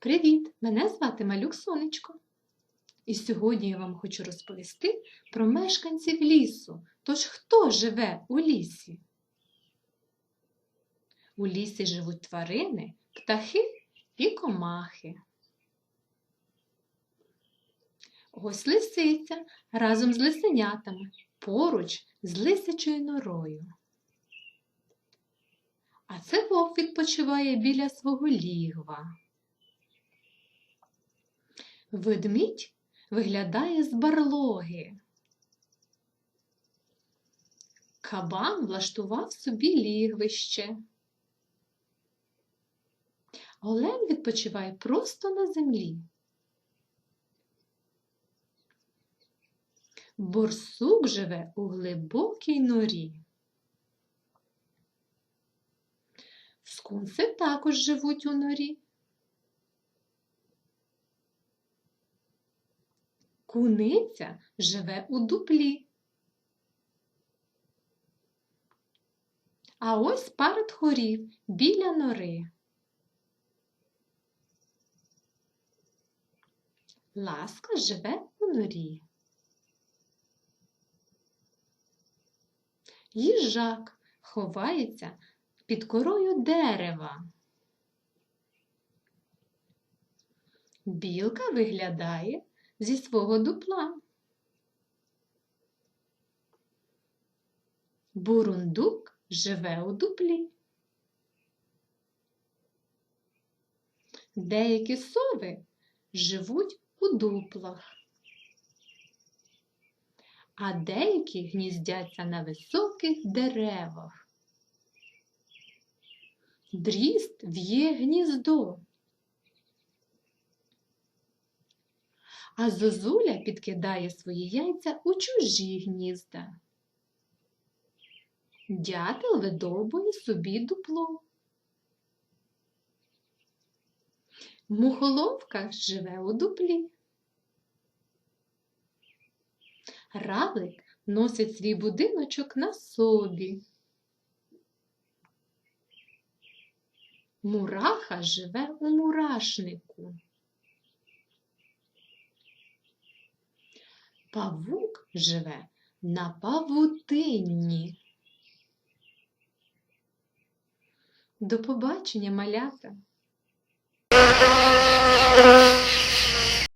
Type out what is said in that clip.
Привіт! Мене звати Малюк Сонечко. І сьогодні я вам хочу розповісти про мешканців лісу. Тож хто живе у лісі? У лісі живуть тварини, птахи і комахи. Ось лисиця разом з лисенятами поруч з лисячою норою. А це вовк відпочиває біля свого лігва. Ведмідь виглядає з барлоги. Кабан влаштував собі лігвище. Олень відпочиває просто на землі. Борсук живе у глибокій норі. Скунси також живуть у норі. Куниця живе у дуплі. А ось пара тхорів біля нори. Ласка живе у норі. Їжак ховається під корою дерева. Білка виглядає зі свого дупла. Бурундук живе у дуплі. Деякі сови живуть у дуплах, а деякі гніздяться на високих деревах. Дріст в'є гніздо. А зозуля підкидає свої яйця у чужі гнізда. Дятел видовбує собі дупло. Мухоловка живе у дуплі. Равлик носить свій будиночок на собі. Мураха живе у мурашнику. Павук живе на павутинні. До побачення, малята!